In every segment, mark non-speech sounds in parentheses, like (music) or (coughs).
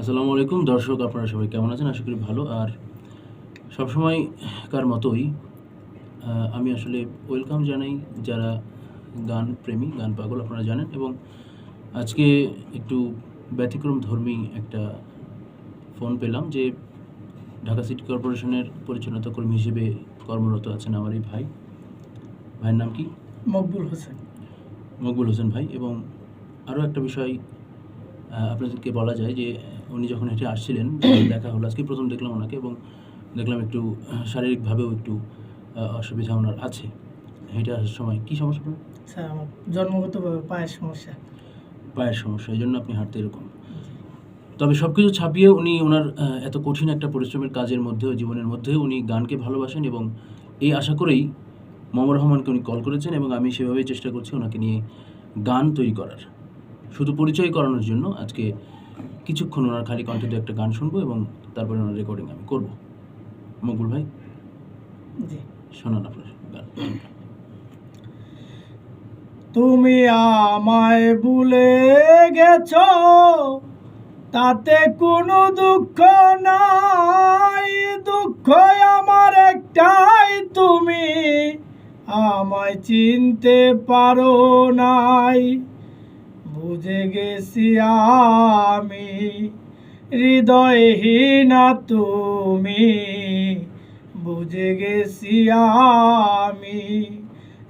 আসসালামু আলাইকুম। দর্শক আপনারা সবাই কেমন আছেন? আশা করি ভালো। আর সবসময়কার মতোই আমি আসলে ওয়েলকাম জানাই যারা গান প্রেমী গান পাগল আপনারা জানেন। এবং আজকে একটু ব্যতিক্রম ধর্মী একটা ফোন পেলাম যে ঢাকা সিটি কর্পোরেশনের পরিচ্ছন্নতা কর্মী হিসেবে কর্মরত আছেন আমার এই ভাই। ভাইয়ের নাম কি? মকবুল হোসেন। মকবুল হোসেন ভাই। এবং আরও একটা বিষয় আপনাদেরকে বলা যায় যে উনি যখন হেঁটে আসছিলেন (coughs) দেখা হলো। আজকে প্রথম দেখলাম ওনাকে এবং দেখলাম একটু শারীরিকভাবেও একটু অসুবিধা ওনার আছে। হেঁটে আসার সময় কী সমস্যা? স্যার আমার জন্মগতভাবে পায়ের সমস্যা। পায়ের সমস্যা এই জন্য আপনি হাঁটতে এরকম। তবে সব কিছু ছাপিয়ে উনি ওনার এত কঠিন একটা পরিশ্রমের কাজের মধ্যেও জীবনের মধ্যেও উনি গানকে ভালোবাসেন এবং এই আশা করেই মমর রহমানকে উনি কল করেছেন এবং আমি সেভাবেই চেষ্টা করছি ওনাকে নিয়ে গান তৈরি করার। শুধু পরিচয় করানোর জন্য আজকে কিছুক্ষণ ওনার খালি কণ্ঠে দু একটা গান শুনব এবং তারপরে ওনার রেকর্ডিং আমি করব। মকবুল ভাই? জি। শোনান আপনার গান। তুমি আমায় ভুলে গেছো তাতে কোনো দুঃখ নাই। দুঃখ আমার একটাই তুমি আমায় চিনতে পারো নাই। বুঝে গেছি আমি, হৃদয়হীনা তুমি। বুঝে গেছি আমি,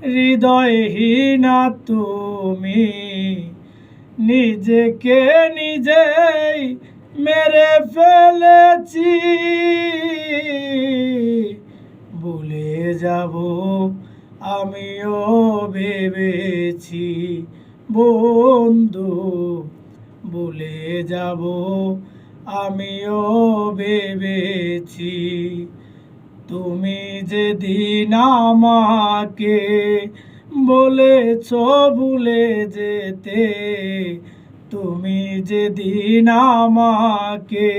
হৃদয়হীনা তুমি। নিজেকে নিজেই মেরে ফেলেছি। ভুলে যাব আমিও ভেবেছি যাব, আমিও ভেবেছি তুমি যে যেদিন আমাকে বলেছ ভুলে যেতে, তুমি যে যেদিন আমাকে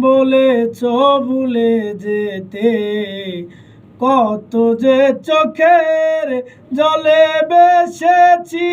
বলেছ ভুলে যেতে, কত যে চোখের জলে বেসেছি।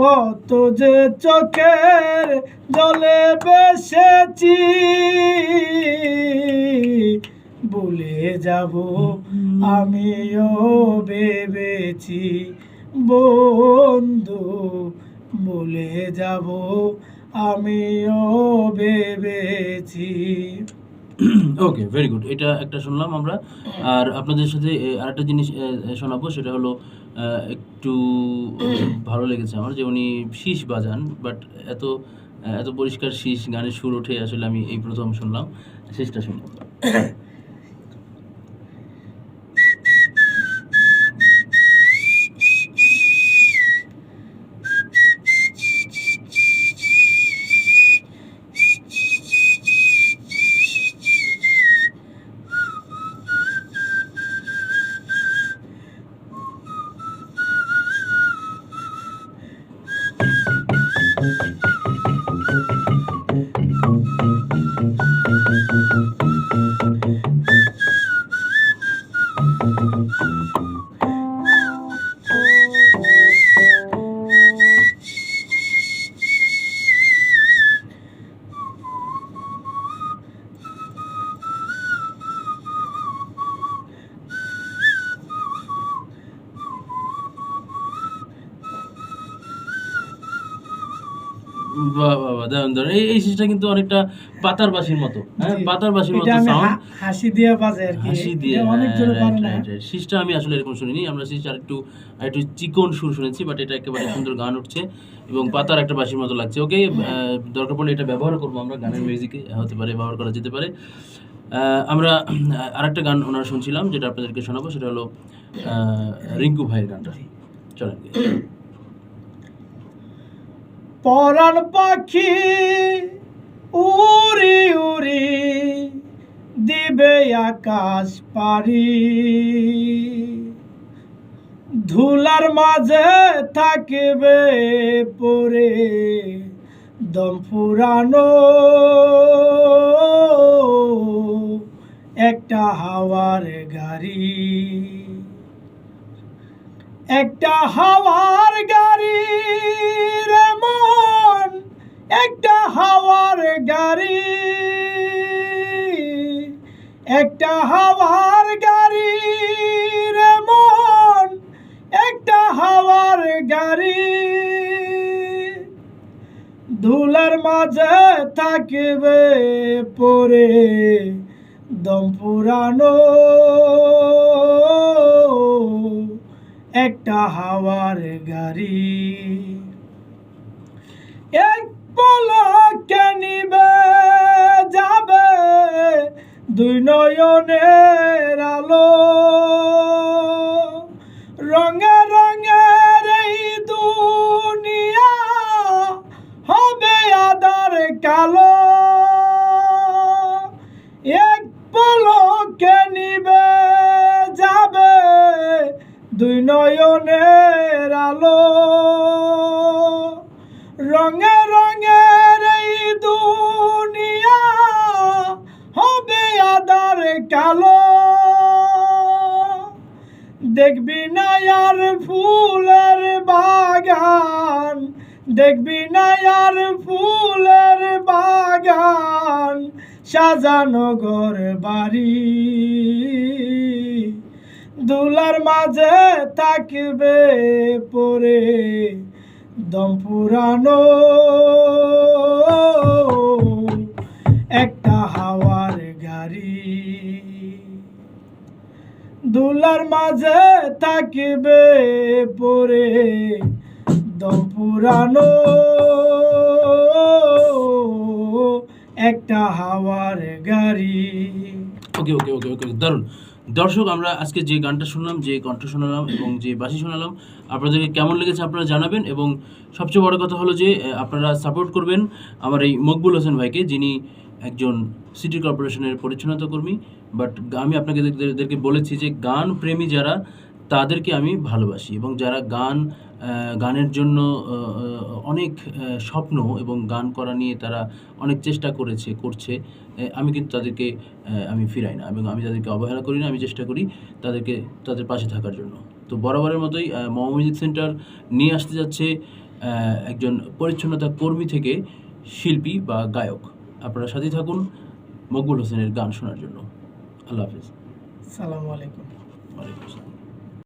কত যে চোখের জলে বেসেছি, ভুলে যাব আমিও ভেবেছি। বন্ধু, ভুলে যাব আমিও ভেবেছি। ওকে ভেরি গুড এটা একটা শুনলাম আমরা। আর আপনাদের সাথে আরেকটা জিনিস শোনাবো, সেটা হলো একটু ভালো লেগেছে আমার যে উনি শীষ বাজান বাট এত এত পরিষ্কার শীষ, গানের সুর ওঠে আসলে আমি এই প্রথম শুনলাম, শীষটা শুনলাম বাহ বাহ এই এই কিন্তু অনেকটা পাতার মতো হ্যাঁ? পাতার বাসির মতো সাউন্ড হাসি দিয়ে বাজে আর কি। হাসি দিয়ে অনেক হ্যাঁ, জোরে আমি আসলে এরকম শুনিনি আমরা একটু একটু চিকন সুর শুনেছি বাট এটা একেবারে সুন্দর গান উঠছে এবং পাতার একটা বাসির মতো লাগছে। ওকে দরকার পড়লে এটা ব্যবহার করব আমরা গানের মিউজিকে হতে পারে ব্যবহার করা যেতে পারে। আমরা আরেকটা গান ওনার শুনছিলাম যেটা আপনাদেরকে শোনাবো সেটা হলো রিঙ্কু ভাইয়ের গানটা। চলেন। পরাণ পাখি উড়ি উড়ি দিবে আকাশ পারি ধুলার মাঝে থাকবে পরে দম ফুরানো। একটা হাওয়ার গাড়ি। একটা হাওয়ার গাড়ি রে মন, একটা হাওয়ার গাড়ি। একটা হাওয়ার গাড়ি রে মন, একটা হাওয়ার গাড়ি। ধুলার মাঝে থাকবে পরে, দম পুরানো একটা হাওয়ার গাড়ি। এক পলকে নিবে যাবে দুই নয়নের আলো। দুই নয়নের আলো। রঙে রঙের এই দুনিয়া হবে আদার কালো। দেখবি না আর ফুলের বাগান, দেখবি না আর ফুলের বাগান, সাজানো ঘর বাড়ি। দুলার মাঝে থাকবে পরে দম পুরানো। একটা হাওয়ার গাড়ি। দুলার মাঝে থাকবে পরে দম পুরানো। একটা হাওয়ার গাড়ি। ওকে ওকে ওকে ওকে দারুণ। দর্শক, আমরা আজকে যে গানটা শুনলাম, যে কণ্ঠ শোনালাম এবং যে বাসি শোনালাম, আপনাদেরকে কেমন লেগেছে আপনারা জানাবেন এবং সবচেয়ে বড় কথা হলো যে আপনারা সাপোর্ট করবেন আমার এই মকবুল হোসেন ভাইকে, যিনি একজন সিটি কর্পোরেশনের পরিচ্ছন্নতা কর্মী। বাট আমি আপনাকে বলেছি যে গান প্রেমী যারা তাদেরকে আমি ভালোবাসি এবং যারা গান গানের জন্য অনেক স্বপ্ন এবং গান করা নিয়ে তারা অনেক চেষ্টা করেছে করছে আমি কিন্তু তাদেরকে আমি ফিরাই না এবং আমি তাদেরকে অবহেলা করি না আমি চেষ্টা করি তাদেরকে তাদের পাশে থাকার জন্য। তো বরাবরের মতোই মহ মিউজিক সেন্টার নিয়ে আসতে যাচ্ছে একজন পরিচ্ছন্নতা কর্মী থেকে শিল্পী বা গায়ক। আপনারা সাথে থাকুন মকবুল হোসেনের গান শোনার জন্য। আল্লাহ হাফিজ। সালামু আলাইকুম। ওয়ালাইকুম আসসালাম।